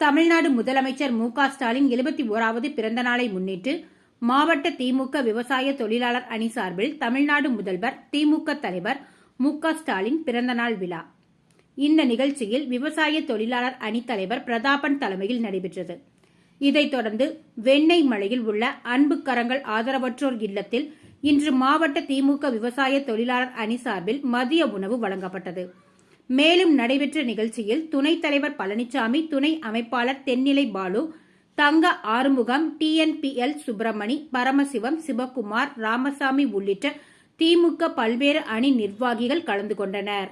தமிழ்நாடு முதலமைச்சர் மு க ஸ்டாலின் எழுபத்தி ஓராவது பிறந்த நாளை முன்னிட்டு மாவட்ட திமுக விவசாய தொழிலாளர் அணி சார்பில் தமிழ்நாடு முதல்வர் திமுக தலைவர் மு க ஸ்டாலின் பிறந்தநாள் விழா. இந்த நிகழ்ச்சியில் விவசாய தொழிலாளர் அணி தலைவர் பிரதாபன் தலைமையில் நடைபெற்றது. இதைத் தொடர்ந்து வெண்ணெய் மலையில் உள்ள அன்பு கரங்கள் ஆதரவற்றோர் இல்லத்தில் இன்று மாவட்ட திமுக விவசாய தொழிலாளர் அணி சார்பில் மதிய உணவு வழங்கப்பட்டது. மேலும் நடைபெற்ற நிகழ்ச்சியில் துணைத் தலைவர் பழனிசாமி துணை அமைப்பாளர் தென்னிலை பாலு தங்க ஆறுமுகம் டிஎன்பிஎல் சுப்பிரமணி பரமசிவம் சிவகுமார் ராமசாமி உள்ளிட்ட திமுக பல்வேறு அணி நிர்வாகிகள் கலந்து கொண்டனர்.